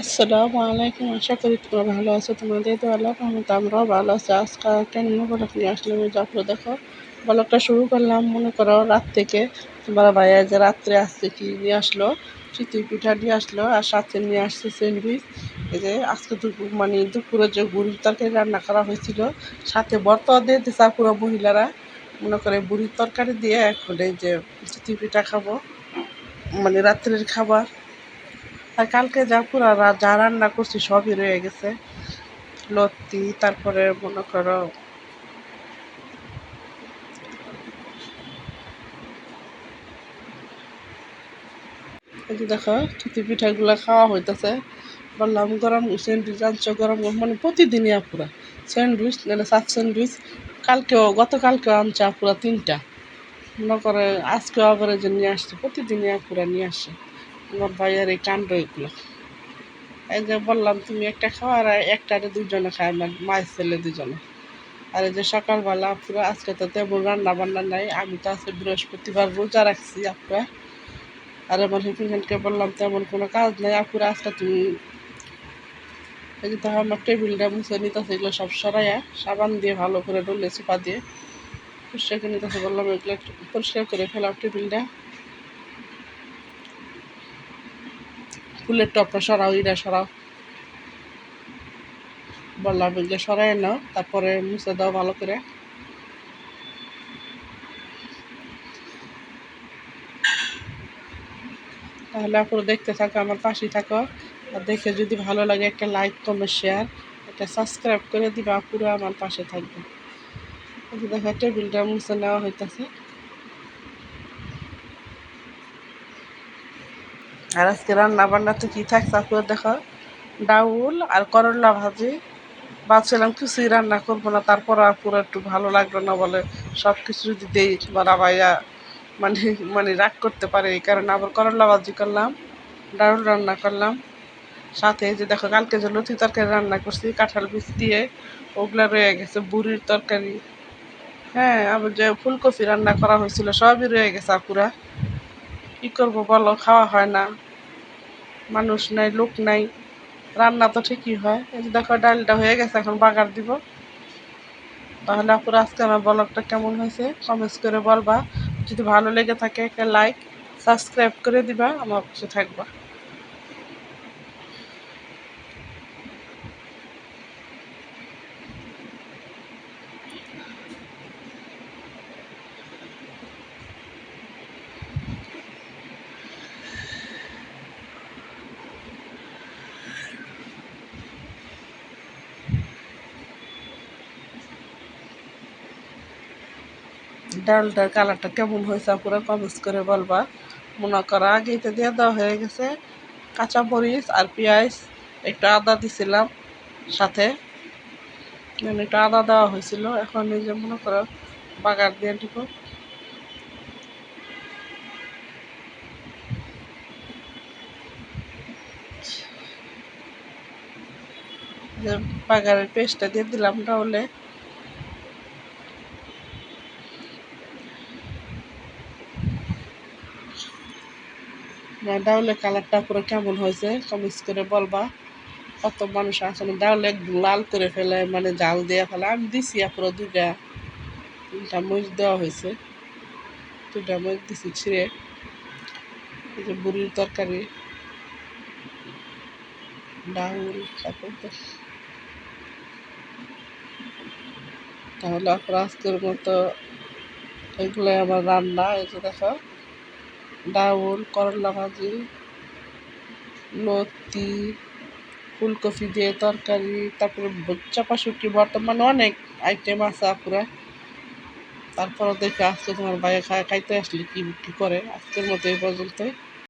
আসসালামু আলাইকুম, আশা করি তোমরা ভালো আছো। তোমাদের তো আল্লাহ রহমত আমরাও ভালো আছি। আজকে একটা নিয়ে বলক নিয়ে আসলাম যাত্রা দেখো বলকটা শুরু করলাম, মনে করো রাত থেকে। তোমার ভাইয়া যে রাত্রে আসছে, কি নিয়ে আসলো? চিতই পিঠা নিয়ে আসলো আর সাথে নিয়ে আসছে স্যান্ডউইচ। এই যে আজকে দুপুর মানে দুপুরে যে বুড়ির তরকারি রান্না করা হয়েছিল, সাথে বর্তমান দিয়ে দিশা পুরো মহিলারা। মনে করে বুড়ির তরকারি দিয়ে এখন এই যে চিতই পিঠা খাব মানে রাত্রের খাবার। আর কালকে যা পুরা যা রান্না করছি সবই রয়ে গেছে। লত্তি, তারপরে মনে করো দেখো চিতি পিঠাগুলো খাওয়া হইতেছে। বললাম, গরম স্যান্ডউইচ, আনছো গরম গরম মানে প্রতিদিনই আপুরা। স্যান্ডউইচ নাহলে সাত স্যান্ডউইচ। কালকেও, গতকালকেও আনছে আপুরা তিনটা। মনে করে আজকেও আবার যে নিয়ে আসছে। প্রতিদিনই আপুরা নিয়ে আসে। আমার ভাইয়ের এই কাণ্ড এগুলো। এই যে বললাম, তুমি একটা খাও আর একটা দুজনে খায় আমার মায়ের ছেলে দুজনে আর এই যে সকালবেলা পুরো আজকে তো তেমন রান্না বান্না নাই, আমি তো আজকে বৃহস্পতিবার রোজা রাখছি, আপুরা। আর আমার হিপিনকে বললাম, তেমন কোনো কাজ নাই, আপুরা, আজকে তুমি এই যে তখন আমার টেবিলটা মুছে নিতেছে, এগুলো সব সরাইয়া সাবান দিয়ে ভালো করে ডলে চোপা দিয়ে। পরিষ্কার করে নিতেছে বললাম, এগুলো একটু পরিষ্কার করে ফেলাম টেবিলটা। ফুলের টপটা সরাও ইরা সরাও। বললাম এগুলো সরাই নাও, তারপরে মুছে দাও ভালো করে। তাহলে আপনারা দেখতে থাকো, আমার পাশেই থাকো। আর দেখে যদি ভালো লাগে, একটা লাইক কমেন্ট শেয়ার একটা সাবস্ক্রাইব করে দিবা পুরো আমার পাশে থাকবে। দেখো টেবিলটা মুছে নেওয়া হইতেছে। আর আজকে রান্না বান্না বান্নাতে কী থাকছে আপনারা দেখো? ডাউল আর করলা ভাজি। ভাবছিলাম কিছুই রান্না করব না তারপর আর পুরো একটু ভালো লাগল না বলে সব কিছু যদি দেই বাড়া ভাইয়া মানে মানে রাগ করতে পারে এই কারণে আবার করলা ভাজি করলাম, ডাউল রান্না করলাম। সাথে যে দেখো, কালকে যে লতি তরকারি রান্না করছি, কাঁঠাল বীজ দিয়ে, ওগুলা রয়ে গেছে, বুড়ির তরকারি। হ্যাঁ আবার যে ফুলকপি রান্না করা হয়েছিল, সবই রয়ে গেছে আপুরা। কী করব বলো, খাওয়া হয় না। মানুষ নাই, লোক নাই, রান্না তো ঠিকই হয়। এই যে দেখো, ডালটা হয়ে গেছে, এখন বাগার দিব। তাহলে আপুর আজকে আমার ব্লগটা কেমন হয়েছে কমেন্টস করে বলবা। যদি ভালো লেগে থাকে, একটা লাইক সাবস্ক্রাইব করে দিবা, আমার পাশে থাকবা। ডালটার কালারটা কেমন হয়েছে আপুরা কমেন্টস করে বলবা। মনে করা আগেই তো দিয়ে দেওয়া হয়ে গেছে। কাঁচা মরিচ আর পেঁয়াজ একটু আদা দিছিলাম সাথে। একটু আদা দেওয়া হয়েছিল। এখন এই যে মনে করো বাগার দিয়ে দিব। বাগারের পেস্টটা দিয়ে দিলাম তাহলে ডাউলের কালারটা পুরো কেমন হয়েছে, কমেন্টস করে বলবা। কত মানুষ আসলে ডাউল লাল করে ফেলে মানে জাল দিয়ে ফেলে। আমি দিছি পুরো দুইটা তিনটা মরিচ দেওয়া হয়েছে। দুটা মরিচ দিছি ছিঁড়ে। এই যে বুড়ির তরকারি। ডাউল তারপর তাহলে আপনার আজকের মতো এগুলোই আমার রান্না, এই যে দেখো। ডাউল, করলা ভাজি, লতি, ফুলকপি দিয়ে তরকারি, তারপরে চাপা শুটকি বর্তমানে অনেক আইটেম আছে আপুরা। তারপরে দেখে আজকে তোমার বাইরে খাইতে আসলে কি, কী করে? আজকের মতো এই পর্যন্তই।